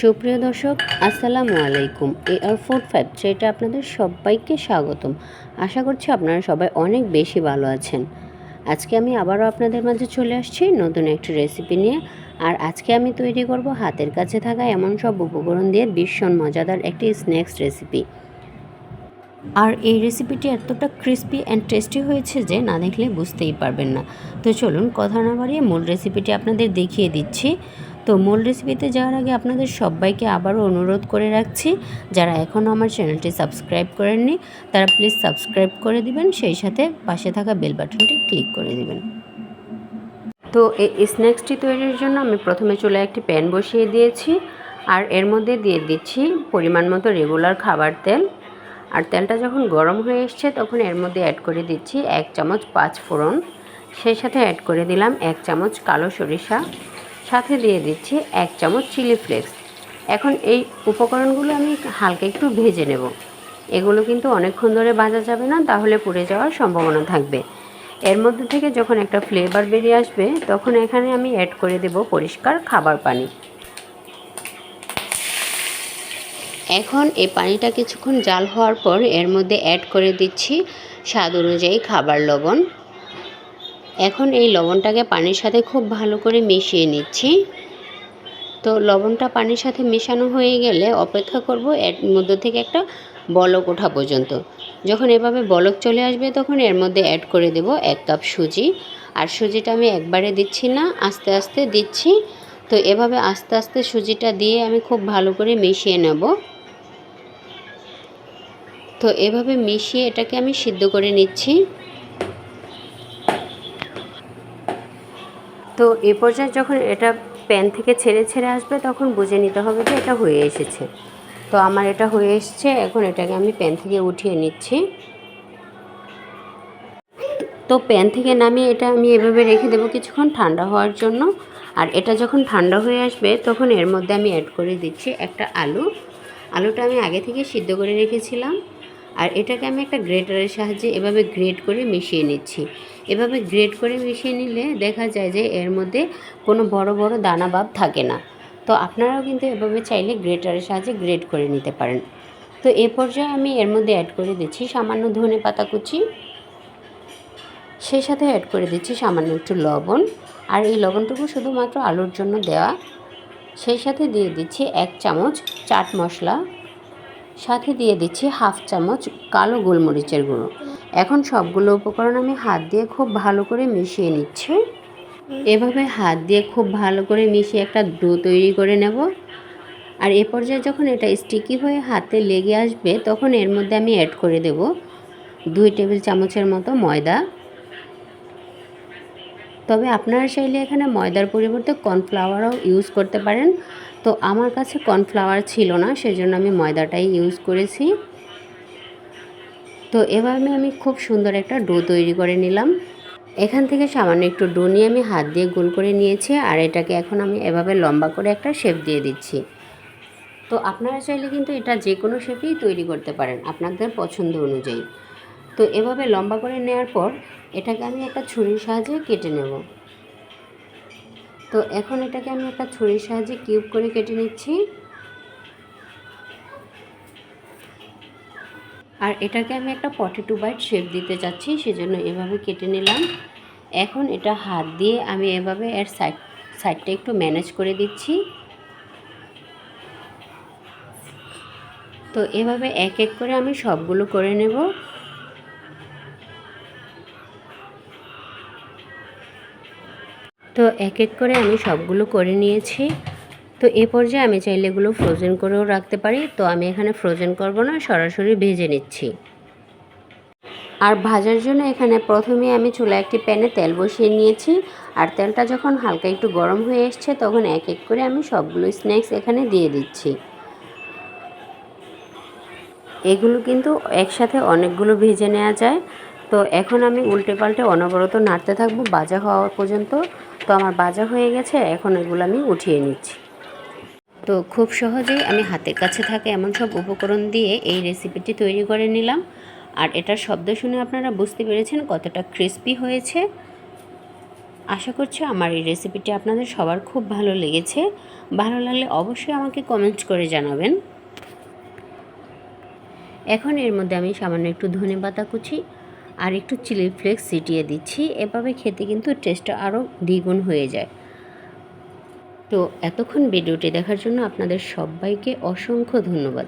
সুপ্রিয় দর্শক, আসসালামু আলাইকুম। এ আর ফুড সেটা আপনাদের সবাইকে স্বাগতম। আশা করছি আপনারা সবাই অনেক বেশি ভালো আছেন। আজকে আমি আবারও আপনাদের মাঝে চলে আসছি নতুন একটি রেসিপি নিয়ে। আর আজকে আমি তৈরি করব হাতের কাছে থাকা এমন সব উপকরণ দিয়ে ভীষণ মজাদার একটি স্ন্যাক্স রেসিপি। আর এই রেসিপিটি এতটা ক্রিস্পি অ্যান্ড টেস্টি হয়েছে যে না দেখলে বুঝতেই পারবেন না। তো চলুন কথা না বাড়িয়ে মূল রেসিপিটি আপনাদের দেখিয়ে দিচ্ছি। তো মূল রেসিপিতে যাওয়ার আগে আপনাদের সবাইকে আবারও অনুরোধ করে রাখছি, যারা এখনও আমার চ্যানেলটি সাবস্ক্রাইব করেননি, তারা প্লিজ সাবস্ক্রাইব করে দিবেন, সেই সাথে পাশে থাকা বেল বাটনটি ক্লিক করে দিবেন। তো এই স্ন্যাক্সটি তৈরির জন্য আমি প্রথমে চুলে একটি প্যান বসিয়ে দিয়েছি, আর এর মধ্যে দিয়ে দিচ্ছি পরিমাণ মতো রেগুলার খাবার তেল। আর তেলটা যখন গরম হয়ে এসছে, তখন এর মধ্যে অ্যাড করে দিচ্ছি এক চামচ পাঁচ ফোড়ন সেই সাথে অ্যাড করে দিলাম এক চামচ কালো সরিষা। সাথে দিয়ে দিচ্ছি এক চামচ চিলি ফ্লেক্স। এখন এই উপকরণগুলো আমি হালকা একটু ভেজে নেব। এগুলো কিন্তু অনেকক্ষণ ধরে ভাজা যাবে না, তাহলে পুড়ে যাওয়ার সম্ভাবনা থাকবে। এর মধ্যে থেকে যখন একটা ফ্লেভার বেরিয়ে আসবে, তখন এখানে আমি অ্যাড করে দেব পরিষ্কার খাবার পানি। এখন এই পানিটা কিছুক্ষণ জাল হওয়ার পর এর মধ্যে অ্যাড করে দিচ্ছি স্বাদ অনুযায়ী খাবার লবণ। এখন এই লবণটাকে পানির সাথে খুব ভালো করে মিশিয়ে নিচ্ছি। তো লবণটা পানির সাথে মেশানো হয়ে গেলে অপেক্ষা করব এর মধ্যে থেকে একটা বলক ওঠা পর্যন্ত। যখন এভাবে বলক চলে আসবে তখন এর মধ্যে অ্যাড করে দেব এক কাপ সুজি। আর সুজিটা আমি একবারে দিচ্ছি না, আস্তে আস্তে দিচ্ছি। তো এভাবে আস্তে আস্তে সুজিটা দিয়ে আমি খুব ভালো করে মিশিয়ে নেব। তো এভাবে মিশিয়ে এটাকে আমি সিদ্ধ করে নিচ্ছি। তো এ পর্যায়ে যখন এটা প্যান থেকে ছেড়ে ছেড়ে আসবে, তখন বুঝে নিতে হবে যে এটা হয়ে এসেছে। তো আমার এটা হয়ে এসছে, এখন এটাকে আমি প্যান থেকে উঠিয়ে নিচ্ছি। তো প্যান থেকে নামিয়ে এটা আমি এভাবে রেখে দেবো কিছুক্ষণ ঠান্ডা হওয়ার জন্য। আর এটা যখন ঠান্ডা হয়ে আসবে, তখন এর মধ্যে আমি অ্যাড করে দিচ্ছি একটা আলু। আলুটা আমি আগে থেকে সিদ্ধ করে রেখেছিলাম। আর এটাকে আমি একটা গ্রেটারের সাহায্যে এভাবে গ্রেট করে মিশিয়ে নিচ্ছি। এভাবে গ্রেট করে মিশিয়ে নিলে দেখা যায় যে এর মধ্যে কোনো বড় বড় দানা ভাব থাকে না। তো আপনারাও কিন্তু এভাবে চাইলে গ্রেটারের সাহায্যে গ্রেট করে নিতে পারেন। তো এ পর্যায়ে আমি এর মধ্যে অ্যাড করে দিচ্ছি সামান্য ধনে পাতা কুচি। সেই সাথে অ্যাড করে দিচ্ছি সামান্য একটু লবণ। আর এই লবণটুকু শুধুমাত্র আলুর জন্য দেওয়া। সেই সাথে দিয়ে দিচ্ছি এক চামচ চাট মশলা। সাথে দিয়ে দিচ্ছি হাফ চামচ কালো গোলমরিচের গুঁড়ো। এখন সবগুলো উপকরণ আমি হাত দিয়ে খুব ভালো করে মিশিয়ে নিচ্ছি। এভাবে হাত দিয়ে খুব ভালো করে মিশিয়ে একটা ডো তৈরি করে নেব। আর এ পর্যায়ে যখন এটা স্টিকি হয়ে হাতে লেগে আসবে, তখন এর মধ্যে আমি অ্যাড করে দেব দুই টেবিল চামচের মতো ময়দা। তবে আপনারা চাইলে এখানে ময়দার পরিবর্তে কর্নফ্লাওয়ারও ইউজ করতে পারেন। তো আমার কাছে কর্নফ্লাওয়ার ছিল না, সেজন্য আমি ময়দাটাই ইউজ করেছি। তো এভাবে আমি খুব সুন্দর একটা ডো তৈরি করে নিলাম। এখান থেকে সামান্য একটু ডো নিয়ে আমি হাত দিয়ে গোল করে নিয়েছি, আর এটাকে এখন আমি এভাবে লম্বা করে একটা শেপ দিয়ে দিচ্ছি। তো আপনারা চাইলে কিন্তু এটা যে কোনো শেপেই তৈরি করতে পারেন, আপনাদের পছন্দ অনুযায়ী। তো এভাবে লম্বা করে নেওয়ার পর এটাকে আমি একটা ছুরির সাহায্যে কেটে নেব। তো এখন এটাকে আমি একটা ছুরির সাহায্যে কিউব করে কেটে নিচ্ছি। আর এটাকে আমি একটা পটেটো বাইট শেপ দিতে চাচ্ছি, সেজন্য এভাবে কেটে নিলাম। এখন এটা হাত দিয়ে আমি এভাবে এর সাইড, সাইডটা একটু ম্যানেজ করে দিচ্ছি। তো এভাবে এক এক করে আমি সবগুলো করে নেব। তো এক এক করে আমি সবগুলো করে নিয়েছি। তো এ পর্যায়ে আমি চাইলে এগুলো ফ্রোজেন করেও রাখতে পারি। তো আমি এখানে ফ্রোজেন করব না, সরাসরি ভেজে নিচ্ছি। আর ভাজার জন্য এখানে প্রথমে আমি চুলা একটি প্যানে তেল বসিয়ে নিয়েছি। আর তেলটা যখন হালকা একটু গরম হয়ে এসছে, তখন এক এক করে আমি সবগুলো স্ন্যাক্স এখানে দিয়ে দিচ্ছি। এগুলো কিন্তু একসাথে অনেকগুলো ভেজে নেওয়া যায়। তো এখন আমি উল্টে পাল্টে অনবরত নাড়তে থাকব। বাজা হওয়া পর্যন্ত তো আমার বাজা হয়ে গেছে, এখন এগুলো আমি উঠিয়ে নিচ্ছি। তো খুব সহজেই আমি হাতের কাছে থাকা এমন সব উপকরণ দিয়ে এই রেসিপিটি তৈরি করে নিলাম। আর এটার শব্দ শুনে আপনারা বুঝতে পেরেছেন কতটা ক্রিস্পি হয়েছে। আশা করছি আমার এই রেসিপিটি আপনাদের সবার খুব ভালো লেগেছে। ভালো লাগলে অবশ্যই আমাকে কমেন্ট করে জানাবেন। এখন এর মধ্যে আমি সামান্য একটু ধনে পাতা কুচি আর একটু চিলি ফ্লেক্স ছিটিয়ে দিচ্ছি। এভাবে খেতে কিন্তু টেস্টটা আরও দ্বিগুণ হয়ে যায়। তো এতক্ষণ ভিডিওটি দেখার জন্য আপনাদের সবাইকে অসংখ্য ধন্যবাদ।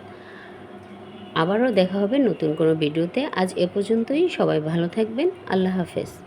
আবারও দেখা হবে নতুন কোনো ভিডিওতে। আজ এ পর্যন্তই। সবাই ভালো থাকবেন। আল্লাহ হাফেজ।